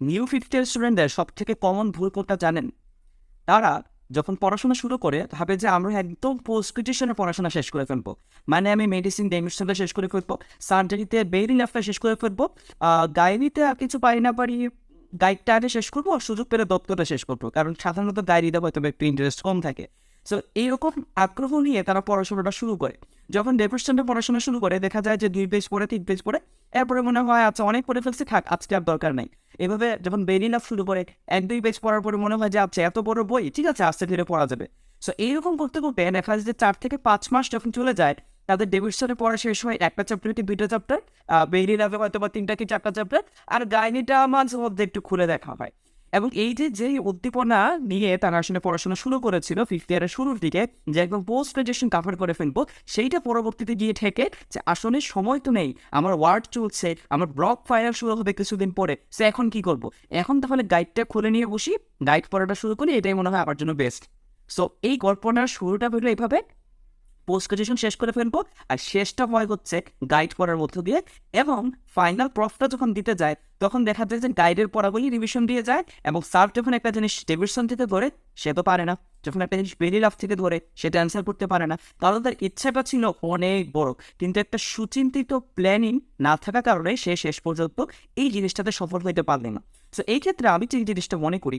New fifth year স্টুডেন্টদের সব থেকে কমন ভুল কোনটা জানেন? তারা যখন পড়াশোনা শুরু করে, ভাবে যে আমরা একদম পোস্ট গ্রাজুয়েশনের পড়াশোনা শেষ করে ফেলব। মানে আমি মেডিসিন ডেমিস্ট্রিটা শেষ করে ফেলব সার্জারিতে বেরি লাফটা শেষ করে ফেলব গাইনিতে আর কিছু পারি না পারি গাইডটা আগে শেষ করব সুযোগ পেলে দপ্তরটা শেষ করব, কারণ সাধারণত গাইডিতে হয়তো একটু ইন্টারেস্ট কম থাকে। সো এইরকম আগ্রহ নিয়ে তারা পড়াশোনাটা শুরু করে। যখন ডেপ্রেশনটা পড়াশোনা শুরু করে, দেখা যায় যে দুই পেজ পড়ে, তিন পেজ পড়ে, এরপরে মনে হয় আচ্ছা অনেক পড়ে ফেলছে, থাক, আজকে আর দরকার নাই। এভাবে যখন লাভ শুরু করে, এক দুই পেজ পড়ার পরে মনে হয় যে আচ্ছা এত বড় বই, ঠিক আছে, আস্তে ধীরে পড়া যাবে। সো এইরকম করতে করতে দেখা যায় যে, চার থেকে পাঁচ মাস যখন চলে যায়, তাদের ডেভিডসনে পড়া শেষ হয় একটা চ্যাপ্টার কি দুইটা চ্যাপ্টার বেরি হয়তো বা তিনটা কি চারটা চ্যাপ্টার আর গাইনিটা মাঝে মধ্যে একটু খুলে দেখা হয়। এবং এই যে যেই উদ্দীপনা নিয়ে তারা আসলে পড়াশোনা শুরু করেছিল ফিফথ ইয়ারের শুরুর দিকে, যে একদম পোস্ট গ্রাজুয়েশন কাভার করে ফেলব, সেইটা পরবর্তীতে গিয়ে ঠেকে যে আসলে সময় তো নেই, আমার ওয়ার্ড চলছে, আমার ব্লক ফায়ার শুরু হবে কিছুদিন পরে, সে এখন কি করব? এখন তাহলে গাইডটা খুলে নিয়ে বসি গাইড পড়াটা শুরু করি, এটাই মনে হয় আমার জন্য বেস্ট সো এই গল্পনার শুরুটা হলো এইভাবে পোস্ট গ্রাজুয়েশন শেষ করে ফেলব, আর শেষটা ভয় হচ্ছে গাইড পড়ার মধ্য দিয়ে, এবং ফাইনাল প্রফটা যখন দিতে যায় তখন দেখা যায় যে গাইডের পড়াগুলি রিভিশন দিয়ে যায় এবং স্যার যখন একটা জিনিস ডেভিশন থেকে ধরে, সে তো পারে না। যখন একটা জিনিস বেরি লাভ থেকে ধরে, সেটা অ্যান্সার করতে পারে না। কারণ তার ইচ্ছাটা ছিল অনেক বড়। কিন্তু একটা সুচিন্তিত প্ল্যানিং না থাকার কারণে সে শেষ পর্যন্ত এই জিনিসটাতে সফল হইতে পারবে না। তো এই ক্ষেত্রে আমি যে জিনিসটা মনে করি,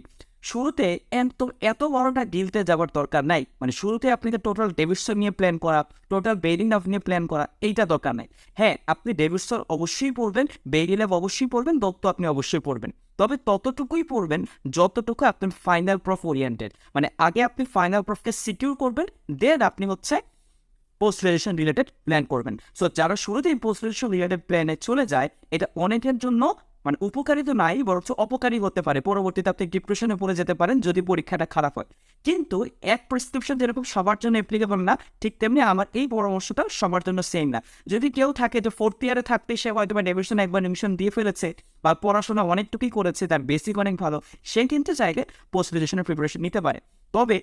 শুরুতে এত এত বড়টা ডিলতে যাওয়ার দরকার নাই। মানে শুরুতে আপনাকে টোটাল ডেভিডসন নিয়ে প্ল্যান করা টোটাল বেরিং লাভ নিয়ে প্ল্যান করা, এইটা দরকার নাই। হ্যাঁ আপনি ডেভিডসন অবশ্যই পড়বেন বেরি লাভ অবশ্যই পড়বেন দত্ত আপনি অবশ্যই পড়বেন। তবে ততটুকুই পড়বেন যতটুকু আপনি ফাইনাল প্রফ ওরিয়েন্টেড মানে আগে আপনি ফাইনাল প্রফকে সিকিউর করবেন দেন আপনি হচ্ছে পোস্ট গ্রাজুয়েশন রিলেটেড প্ল্যান করবেন। সো যারা শুরুতেই পোস্ট গ্রাজুয়েশন রিলেটেড প্ল্যানে চলে যায়, এটা অনেকের জন্য মানে উপকারী তো নাই, বরঞ্চ অপকারী হতে পারে। পরবর্তীতে আপনি ডিপ্রেশনে পড়ে যেতে পারেন যদি পরীক্ষাটা খারাপ হয়। কিন্তু এক প্রেসক্রিপশন যেরকম সবার জন্য অ্যাপ্লিকেবল না, ঠিক তেমনি আমার এই পরামর্শটা সবার জন্য সেম না। যদি কেউ থাকে যে ফোর্থ ইয়ারে থাকতে সে হয়তো বা ডেভিশন একবার নিমিশন দিয়ে ফেলেছে বা পড়াশোনা অনেকটুকুই করেছে, তার বেসিক অনেক ভালো, সে কিন্তু চাইলে পোস্ট গ্রাজুয়েশনের প্রিপারেশন নিতে পারে। তবে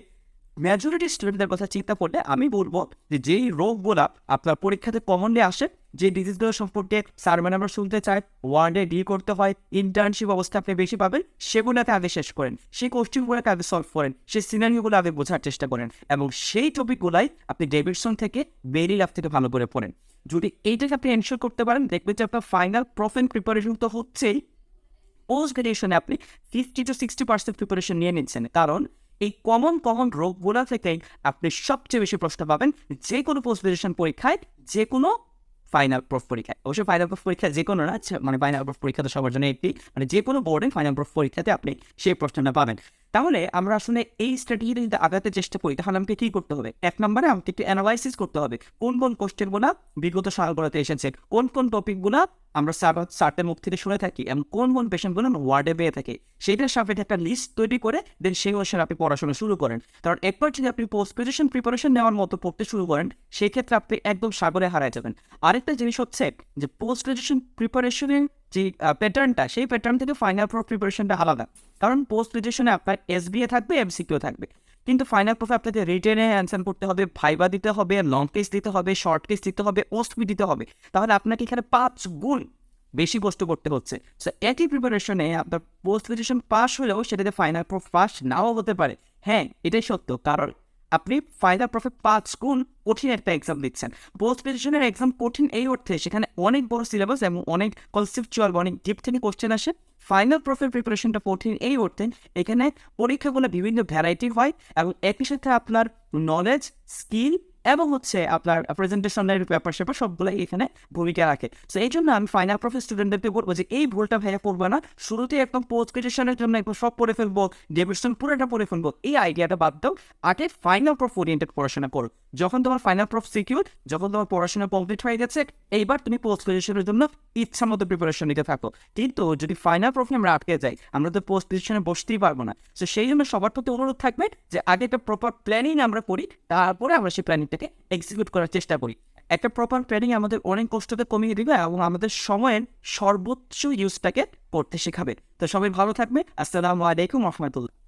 মেজরিটি স্টুডেন্টদের কথা চিন্তা করলে আমি বলব যে যেই রোগগুলা আপনার পরীক্ষাতে কমনলি আসে যে ডিজিজগুলো সম্পর্কে স্যার ম্যাডামরা শুনতে চায় ওয়ার্ডে ডিল করতে হয় ইন্টার্নশিপ অবস্থা আপনি বেশি পাবেন সেগুলোকে আগে শেষ করেন। সেই কোশ্চেনগুলোকে আগে সলভ করেন, সেই সিনারিওগুলো আগে বোঝার চেষ্টা করেন এবং সেই টপিকগুলাই আপনি ডেভিডসন থেকে বেরি লাভ থেকে ভালো করে পড়েন। যদি এইটাকে আপনি এনশোর করতে পারেন, দেখবেন যে আপনার ফাইনাল প্রফেন প্রিপারেশন তো হচ্ছেই। পোস্ট গ্রাজুয়েশনে আপনি fifty to sixty percent preparation নিয়ে নিচ্ছেন। কারণ এই কমন কমন রোগগুলো থেকেই আপনি সবচেয়ে বেশি প্রশ্ন পাবেন, যে কোনো পোস্ট গ্রাজুয়েশন পরীক্ষায় যে কোনো ফাইনাল প্রফ পরীক্ষা। অবশ্যই ফাইনাল প্রফ পরীক্ষা যে কোনো না মানে ফাইনাল প্রফ পরীক্ষা তো সবার জন্য একটি মানে যে কোনো বোর্ডে ফাইনাল প্রফ পরীক্ষাতে আপনি সেই প্রশ্নটা পাবেন। তাহলে আমরা আসলে এই স্ট্র্যাটেজিটা যদি আগাতে চেষ্টা করি, তাহলে আমাকে কী করতে হবে? এক নম্বরে আমাকে একটু অ্যানালাইসিস করতে হবে। কোন কোন কোশ্চেনগুলো বিগত সালগুলোতে এসেছে? কোন কোন টপিকগুলো আমরা সার্টের মুখ থেকে শুনে থাকি? এবং কোন কোন পেশেন্টগুলো ওয়ার্ডে পেয়ে থাকি? সেইটার সাপেক্ষে একটা লিস্ট তৈরি করে দেন সেই অনুসারে আপনি পড়াশোনা শুরু করেন। কারণ একবার যদি আপনি পোস্ট গ্রাজুয়েশন প্রিপারেশন নেওয়ার মতো পড়তে শুরু করেন সেই ক্ষেত্রে আপনি একদম সাগরে হারায় যাবেন। আরেকটা জিনিস হচ্ছে যে পোস্ট গ্রাজুয়েশন প্রিপারেশনের যে প্যাটার্নটা সেই প্যাটার্ন থেকে ফাইনাল প্রো প্রিপারেশনটা আলাদা। কারণ পোস্ট গ্রাজুয়েশনে আপনার এসবিএ থাকবে এমসিকিউ থাকবে। কিন্তু ফাইনাল প্রফে আপনাকে রিটেনে অ্যান্সার করতে হবে ভাইবা দিতে হবে লং কেস দিতে হবে শর্ট টেস্ট দিতে হবে ওস্টবি দিতে হবে। তাহলে আপনাকে এখানে পাঁচ গুণ বেশি কষ্ট করতে হচ্ছে। সো একই প্রিপারেশনে আপনার পোস্ট গ্রাজুয়েশন পাস হলেও সেটাতে ফাইনাল প্রফ পাস নাও হতে পারে। হ্যাঁ এটাই সত্য। কারণ আপনি ফাইনাল প্রফিট পাঁচ গুণ কঠিন একটা এক্সাম দিচ্ছেন। পোস্ট গ্রাজুয়েশনের এক্সাম কঠিন এই অর্থে সেখানে অনেক বড় সিলেবাস এবং অনেক কনসেপচুয়াল অনেক ডিপ থেকে কোশ্চেন আসে। ফাইনাল প্রফিট প্রিপারেশনটা কঠিন এই অর্থে এখানে পরীক্ষাগুলো বিভিন্ন ভ্যারাইটি হয় এবং একই সাথে আপনার নলেজ স্কিল এবং হচ্ছে আপনার প্রেজেন্টেশনের ব্যাপার স্যাপার সবগুলো এখানে ভূমিকা রাখে। তো এই জন্য আমি ফাইনাল প্রফেস স্টুডেন্টদেরকে বলব যে, এই ভুলটা ভাইয়া করব না। শুরুতে একদম পোস্ট গ্রাজুয়েশনের জন্য একদম সব পড়ে ফেলব ডেভিশন পুরোটা পড়ে ফেলব। এই আইডিয়াটা বাদ দাও। আগে ফাইনাল প্রফ ওরিয়েন্টেড পড়াশোনা করো। যখন তোমার ফাইনাল প্রফ সিকিউর যখন তোমার পড়াশোনা কমপ্লিট হয়ে গেছে, এইবার তুমি পোস্ট গ্রাজুয়েশনের জন্য ইচ্ছা মতো প্রিপারেশন নিতে থাকো। কিন্তু যদি ফাইনাল প্রফে আমরা আটকে যাই, আমরা তো পোস্ট গ্রাজুয়েশনে বসতেই পারব না। তো সেই জন্য সবার প্রতি অনুরোধ থাকবে যে, আগে একটা প্রপার প্ল্যানিং আমরা করি, তারপরে আমরা সেই প্ল্যানিংটাকে এক্সিকিউট করার চেষ্টা করি। একটা প্রপার প্ল্যানিং আমাদের অনেক কষ্টকে কমিয়ে দিবে এবং আমাদের সময়ের সর্বোচ্চ ইউজটাকে করতে শেখাবে। তো সবাই ভালো থাকবে। আসসালামু আলাইকুম রহমতুল্লাহ।